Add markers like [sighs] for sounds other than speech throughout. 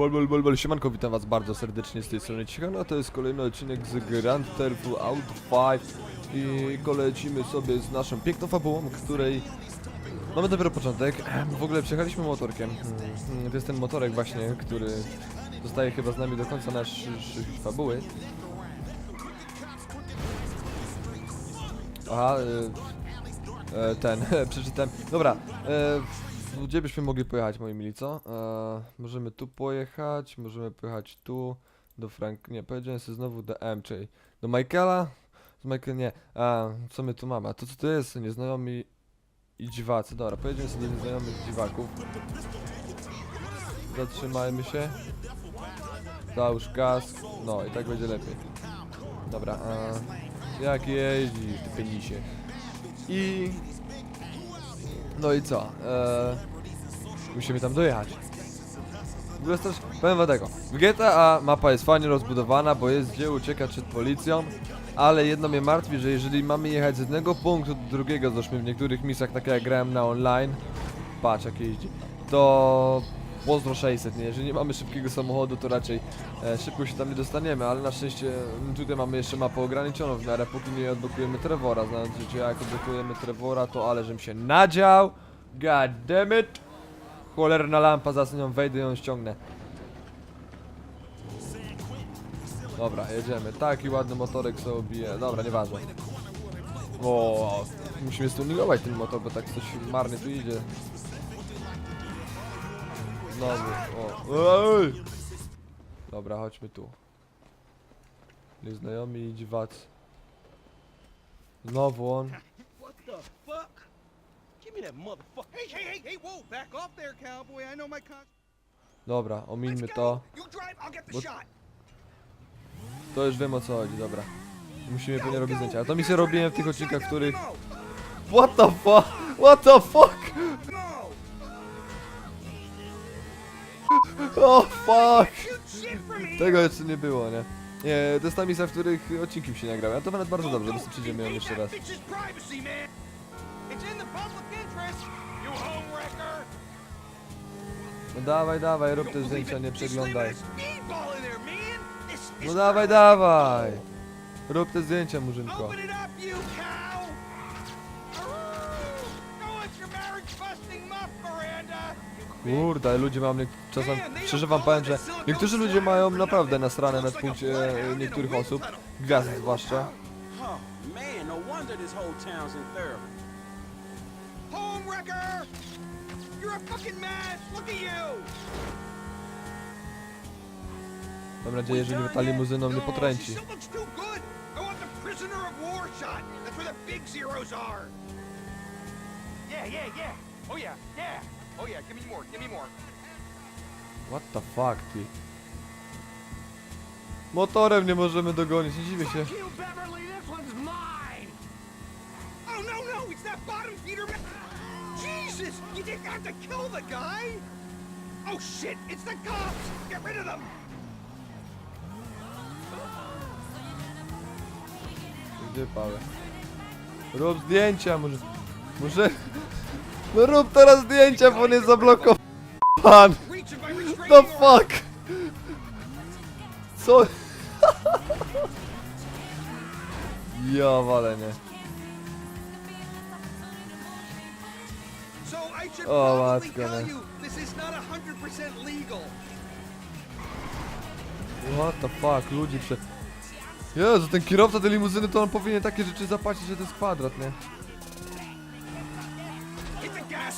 Bol, bol, bol, bol, siemanko, witam was bardzo serdecznie z tej strony Cichano, to jest kolejny odcinek z Grand Theft Auto 5 i lecimy sobie z naszą piękną fabułą, której mamy dopiero początek, w ogóle przejechaliśmy motorkiem, Hmm, to jest ten motorek właśnie, który zostaje chyba z nami do końca naszej fabuły. Aha, y, e, ten, [laughs] przeczytałem, dobra, e, gdzie byśmy mogli pojechać, moi mili, co? E, możemy tu pojechać, możemy pojechać tu, do Frank... Nie, powiedziałem sobie znowu do M, czyli do Michaela? Z Michael nie. A, co my tu mamy? A to co to jest? Nieznajomi i dziwacy. Dobra, pojedziemy sobie do nieznajomych dziwaków. Zatrzymajmy się. Załóż gaz. No i tak będzie lepiej. Dobra, a... Jak jeździsz, ty penisie? I... No i co? Eee, musimy tam dojechać. W ogóle też, powiem wam tego. W GTA mapa jest fajnie rozbudowana, bo jest gdzie uciekać przed policją, ale jedno mnie martwi, że jeżeli mamy jechać z jednego punktu do drugiego, zresztą w niektórych misjach, tak jak grałem na online, patrz jak jeździ, to pozdro 600, nie? Jeżeli nie mamy szybkiego samochodu, to raczej e, szybko się tam nie dostaniemy, ale na szczęście m, tutaj mamy jeszcze mapę ograniczoną w miarę, póki nie odblokujemy Trevora, znaczy jak odblokujemy Trevora, to ale żem się nadział, god damn it, cholerna lampa, za nią wejdę i ją ściągnę. Dobra, jedziemy, taki ładny motorek sobie bije, dobra, nieważne. O, musimy stuningować ten motor, bo tak coś marnie tu idzie. Znowu, o. Ej! Dobra, chodźmy tu. Nieznajomi i dziwacy. Znowu on. What the fuck? Give me that motherfucker. Hey, hey, hey, hey, whoa, back off there, cowboy. I know my con. Dobra, omińmy Let's to. go. You drive, I'll get the What- shot. To już wiem o co chodzi, dobra. Musimy pewnie robić zdjęcia. A to mi się robiłem w tych odcinkach, w których... What the fuck? What the fuck? Oh fuck! Tego jeszcze nie było, nie? Nie, to jest ta misja, w których odcinki mi się nagrały. A to nawet bardzo dobrze, bo sobie przejdziemy ją jeszcze raz. No dawaj, dawaj, rób te zdjęcia, nie przeglądaj. No dawaj, dawaj! Rób te zdjęcia, murzynko. Kurde, ludzie nie- czasem, szczerze wam powiem, że niektórzy ludzie mają naprawdę nasrane na punkcie niektórych osób, gwiazd zwłaszcza. Mam nadzieję, że nie ta limuzyną nie potręci. Yeah, yeah, yeah! Oh yeah, yeah! Oh yeah, give me more, give me more! What the fuck, ty? Motorem nie możemy dogonić, nie dziwię się. You, Beverly, this one's mine! Oh no, no, it's that bottom feeder man! Jesus! You didn't have to kill the guy! Oh shit, it's the cops! Get rid of them! Gdzie Paweł? Rób zdjęcia, może... Może... No rób teraz zdjęcia, bo on jest zablokowany. The fuck? Co? [laughs] Ja walę, nie. So I should probably that's tell gonna- you, this is not a hundred percent legal. What the fuck, ludzi prze... Jezu, ten kierowca tej limuzyny to on powinien takie rzeczy zapłacić, że to jest kwadrat, nie?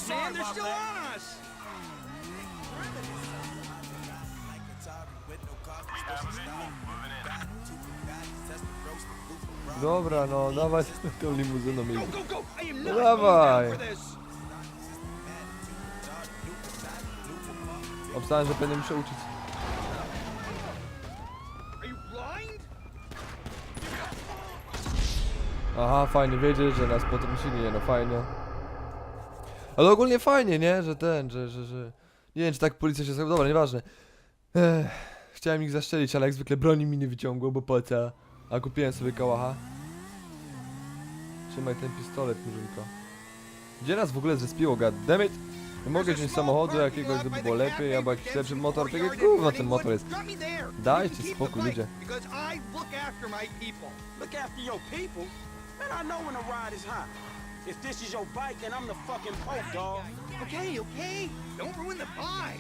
Gas, man! They're still on us. Dobra, no, dawaj [laughs] tą limuzyną i... Go, go, go! I am not going dawaj. down for this. Obstałem, że będę musiał uczyć. Are you blind? Aha, fajnie wiedzieć, że nas potrącili, nie no, fajnie. Ale ogólnie fajnie, nie? Że ten, że, że, że... Nie wiem, czy tak policja się zachowała, dobra, nieważne. Ech, chciałem ich zaszczelić, ale jak zwykle broni mi nie wyciągło, bo po co? A kupiłem sobie kałacha. Trzymaj ten pistolet, murzynko. Gdzie nas w ogóle zespiło, god damn it? Mogę wziąć samochodu jakiegoś, żeby było lepiej, albo jakiś lepszy motor, tak jak gówno ten motor jest. Dajcie spokój, ludzie. I know when the ride is hot. If this is your bike and I'm the fucking pope, dog. Okay, okay. Don't ruin the vibe.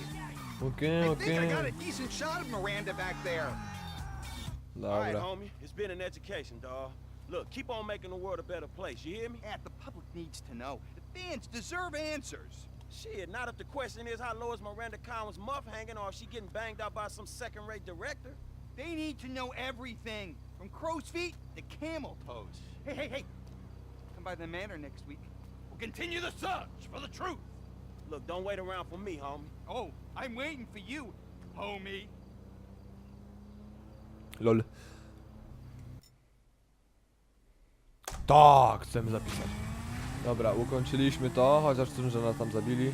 Okay, okay. I think I got a decent shot of Miranda back there. All right, homie. It's been an education, dog. Look, keep on making the world a better place. You hear me? And the public needs to know. The fans deserve answers. Shit, not if the question is how low is Miranda Collins' muff hanging or if she getting banged out by some second-rate director. They need to know everything, from crow's feet to camel toes. Hey, hey, hey! Come by the manor next week. We'll continue the search for the truth. Look, don't wait around for me, homie. Oh, I'm waiting for you, homie. Lol. Tak, chcemy zapisać. Dobra, ukończyliśmy to, chociaż z tym, że nas tam zabili.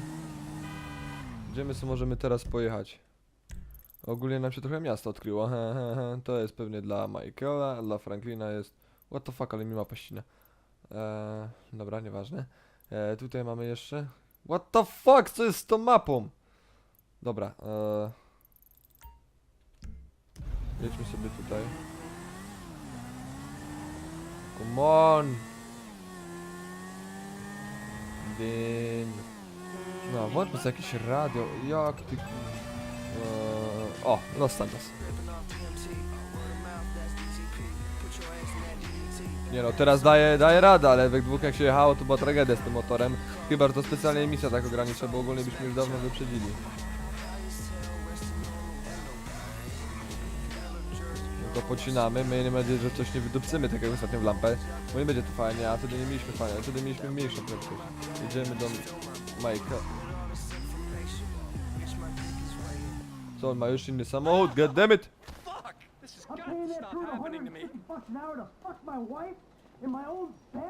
Gdzie my sobie możemy teraz pojechać? Ogólnie nam się trochę miasto odkryło. He, he, he. To jest pewnie dla Michaela, a dla Franklina jest... What the fuck, ale mi ma paścinę. Eee, dobra, nieważne. Eee, tutaj mamy jeszcze... What the fuck, co jest z tą mapą? Dobra, eee... Jedźmy sobie tutaj. Come on! Din. No, włączmy sobie jakieś radio. Jak ty... Eee, o, Los Santos. Nie no, teraz daje, daje radę, ale we dwóch jak się jechało, to była tragedia z tym motorem. Chyba, że to specjalnie emisja tak ogranicza, bo ogólnie byśmy już dawno wyprzedzili. No to pocinamy, miejmy nadzieję, że coś nie wydupcymy, tak jak ostatnio w lampę. Bo nie będzie to fajnie, a wtedy nie mieliśmy fajnie, a wtedy mieliśmy mniejszą prędkość. Jedziemy do Majka. Co, on ma już inny samochód, goddammit! Fuck! This has I'm got paying to that stop crew happening to me. 150 bucks an hour to fuck my wife in my own bed?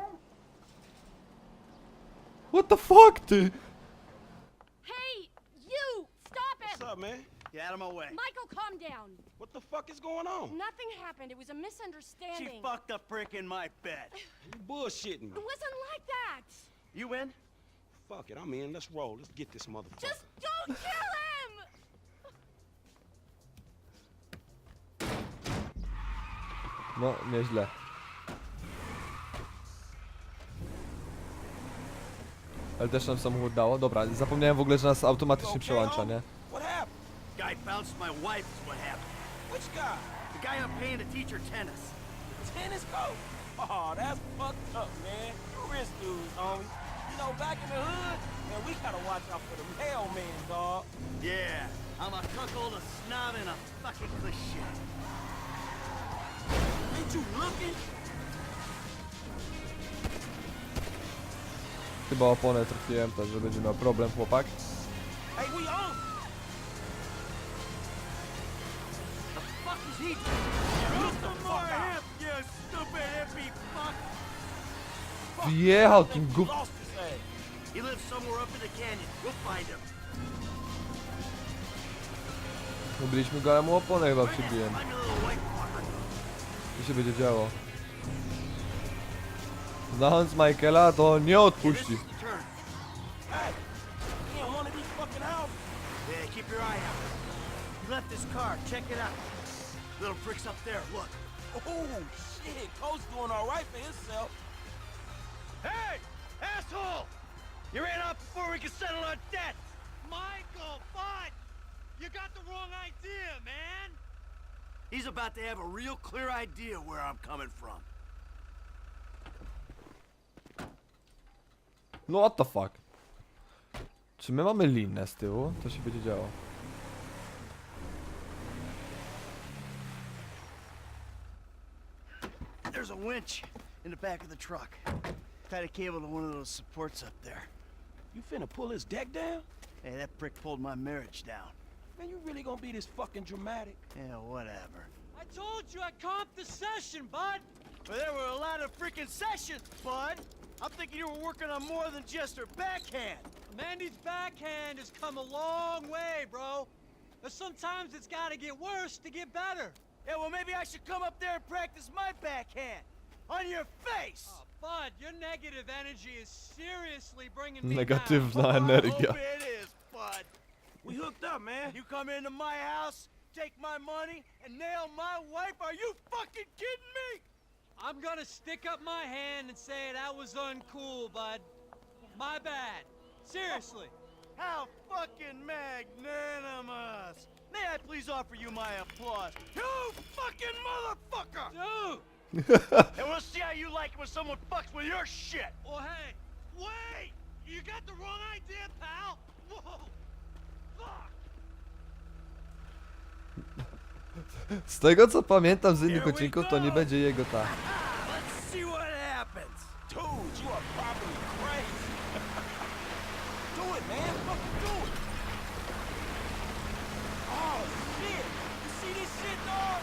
What the fuck, dude? Hey, you! Stop it! What's up, man? Get out of my way. Michael, calm down. What the fuck is going on? Nothing happened. It was a misunderstanding. She misunderstanding. fucked a prick in my bed. [sighs] You bullshitting me. It wasn't like that. You in? Fuck it, I'm in. Let's roll. Let's get this motherfucker. Just don't kill him! No, nieźle. Ale też nam samochód dało. Dobra, zapomniałem w ogóle, że nas automatycznie przełącza, nie? What happened? Guy bounced my wife is what happened. Which guy? The guy I'm paying to teach her tennis. Tennis coach? Oh, that's fucked up, man. You rich dudes, homie. You know, back in the hood, man, we gotta watch out for the mailman, dog. Yeah, I'm a cuckold, a snob, and a fucking cliche. Chyba oponę trafiłem też, że będzie miał problem chłopak. Wjechał tym ass. He go, ale mu oponę chyba przybiłem. Co się będzie działo? Znając Michaela, to nie odpuści. Left his car. Check it out. Little prick's up there. Look. Oh, shit. Coach doing all right for himself. Hey, asshole! You ran off before we could settle our debts. Michael, fine. You got the wrong idea, man. He's about to have a real clear idea where I'm coming from. No what the fuck? Czy my mamy linę z tyłu? To się będzie działo. There's a winch in the back of the truck. Tied a cable to one of those supports up there. You finna pull his deck down? Hey, that prick pulled my marriage down. Man, you really gonna be this fucking dramatic? Yeah, whatever. I told you I comped the session, bud. Well, there were a lot of freaking sessions, bud. I'm thinking you were working on more than just her backhand. Mandy's backhand has come a long way, bro. But sometimes it's gotta get worse to get better. Yeah, well, maybe I should come up there and practice my backhand. On your face! Oh, Bud, your negative energy is seriously bringing me Negatywna down. energia. Hope it is, Bud. We hooked up, man. You come into my house, take my money, and nail my wife? Are you fucking kidding me? I'm gonna stick up my hand and say that was uncool, bud. My bad. Seriously. How fucking magnanimous! May I please offer you my applause? You fucking motherfucker! Dude! [laughs] and we'll see how you like it when someone fucks with your shit! Well, hey, wait! You got the wrong idea, pal! Whoa! Z tego co pamiętam z innych odcinków, to nie będzie jego ta. Let's see what happens! Dude, you are probably crazy. do it, man. Fucking do it. Oh, shit. You see this shit, dog?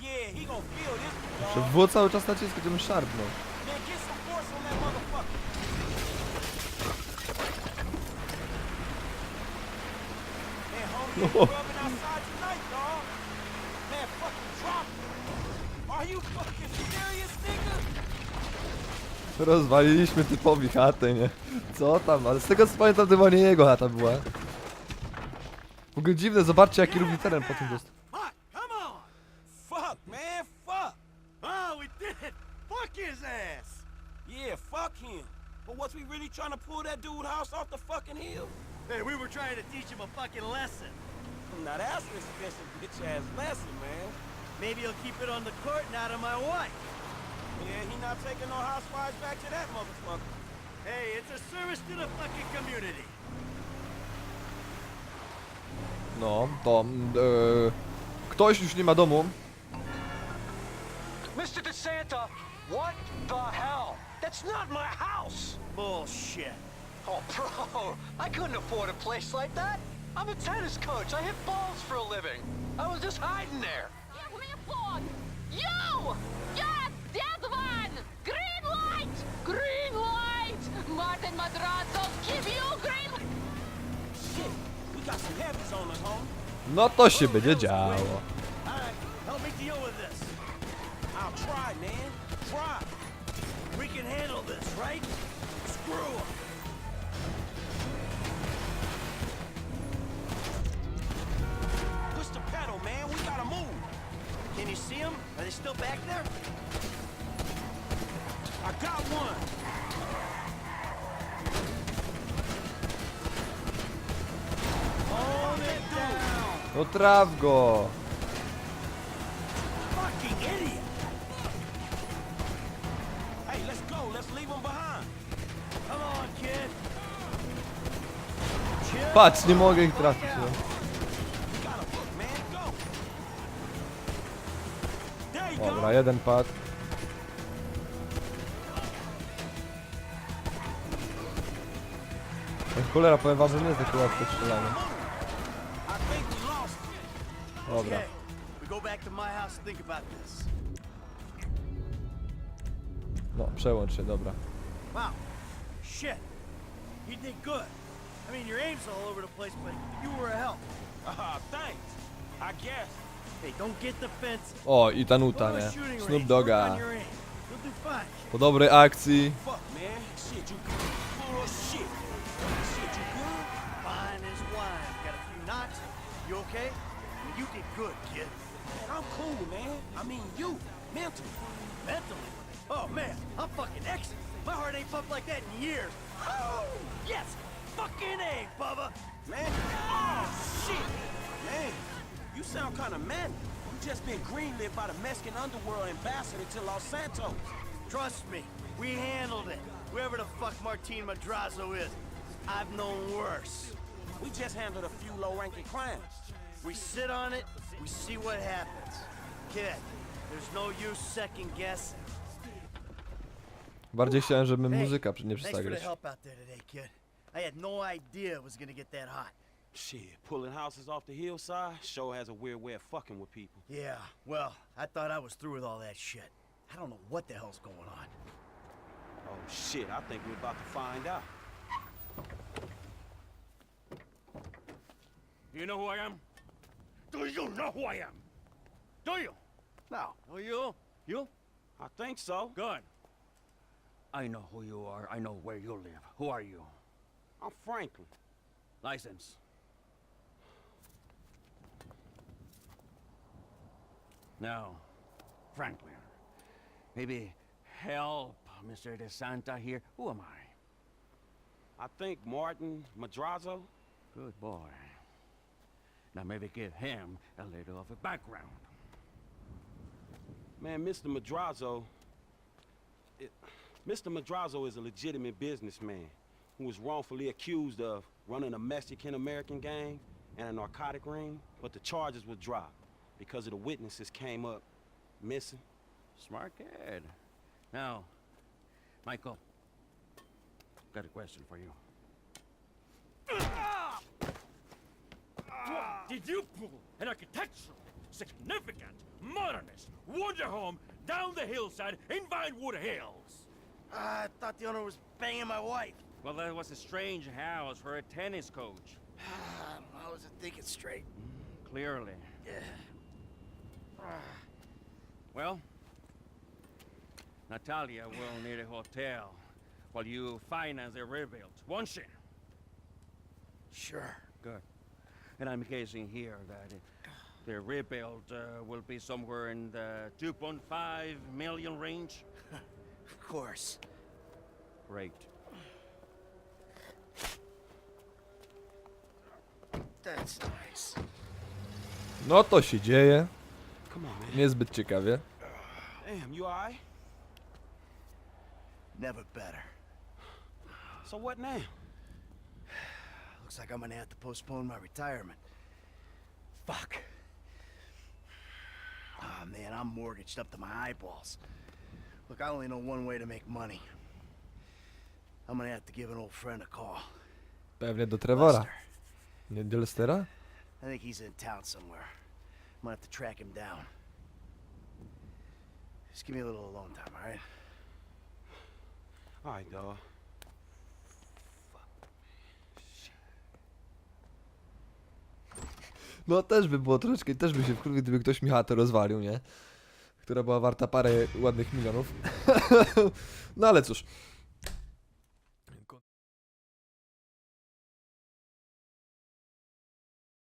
Yeah, he gonna feel this, Że dog. było cały czas nacisk, żebym szarpnął. Man, get some force on that motherfucker. Man, homie, ain't rubbing outside tonight, dog. Man, fucking drop it. Are you fucking serious, nigga? [laughs] Rozwaliliśmy typowi chatę, nie? Co tam? Ale z tego co pamiętam, to chyba nie jego chata była. W ogóle dziwne, zobaczcie jaki równy teren po tym dostał. Oh. But was we really trying to pull that dude house off the fucking hill? Hey, we were trying to teach him a fucking lesson. Now that's an expensive bitch ass lesson, man. Maybe he'll keep it on the court and out of my wife. Yeah, he not taking no housewives back to that motherfucker. Hey, it's a service to the fucking community. No, to... Mm, e, ktoś już nie ma domu. Mr. DeSanta, what the hell? That's not my house! Bullshit. Oh, bro, I couldn't afford a place like that. I'm a tennis coach. I hit balls for a living. I was just hiding there. Give me a phone! You! Yes, that one! Green light! Green light! Martin Madrazo, give you green light! Shit, we got some heavies on us, homie. No to się będzie działo. All right, help me deal with this. I'll try, man. Try. We can handle this, right? Screw Screw 'em. See them? Are they still back there? I got one. Hold it down. No traf go. Fucking idiot. Hey, let's go. Let's leave him behind. Come on, kid. Patrz, nie mogę ich trafić. No. Dobra, jeden pad. Jak cholera, powiem wam, że nie jest takie łatwe strzelanie. Dobra. Okay, we go back to my house and think about this. No, przełącz się, dobra. Wow. Shit. You did good. I mean, your aim's all over the place, but you were a help. Ah, thanks. I guess. O, i ta nuta, nie? Snoop range, work Dogga. on your aim. You'll do fine. Po dobrej akcji. Fuck, man. Got a. Oh man, I'm fucking excellent. My heart ain't pumped like that in years. Oh, yes. Fucking A, Bubba. Man. Oh, shit. Man, you sound kind of mad. You just been greenlit by the Mexican underworld ambassador to Los Santos. Trust me, we handled it. Whoever the fuck Martin Madrazo is, I've known worse. We just handled a few low-ranking crimes. We sit on it, we see what happens. Kid, there's no use second guessing. Bardziej chciałem, żeby muzyka nie przestała grać. help out there today, kid. I had no idea it was gonna get that hot. Shit, pulling houses off the hillside sure has a weird way of fucking with people. Yeah, well, I thought I was through with all that shit. I don't know what the hell's going on. Oh shit, I think we're about to find out. You know who I am? Do you know who I am? Do you? No. Oh, you? You? I think so. Good. I know who you are. I know where you live. Who are you? I'm Franklin. License. Now, Franklin, maybe help Mr. DeSanta here. Who am I? I think Martin Madrazo. Good boy. Now maybe give him a little of a background. Man, Mr. Madrazo. It, Mr. Madrazo is a legitimate businessman who was wrongfully accused of running a Mexican American gang and a narcotic ring, but the charges were dropped because of the witnesses came up missing. Smart kid. Now, Michael, got a question for you. Did you pull an architectural, significant, modernist wonder home down the hillside in Vinewood Hills? I thought the owner was banging my wife. Well, that was a strange house for a tennis coach. [sighs] I wasn't thinking straight. Clearly. Yeah. Well, Natalia will need a hotel while you finance the rebuild, won't she? Sure. Good. And I'm guessing here that uh, the rebuild uh, will be somewhere in the 2.5 million range. [laughs] Of course. Great. That's nice. No to się dzieje. Come on, man. Niezbyt ciekawie. Damn, you alright? Never better. So what now? Looks like I'm gonna have to postpone my retirement. Fuck. Ah man, I'm mortgaged up to my eyeballs. Look, I only know one way to make money. I'm gonna have to give an old friend a call. Pewnie do Trevora. Lester. Nie do Lestera? I think he's in town somewhere. Gonna have to track him down. Just give me a little alone time, alright? Alright, dog. No też by było troszeczkę, też by się wkurwił, gdyby ktoś mi chatę rozwalił, nie? Która była warta parę ładnych milionów. [laughs] no ale cóż.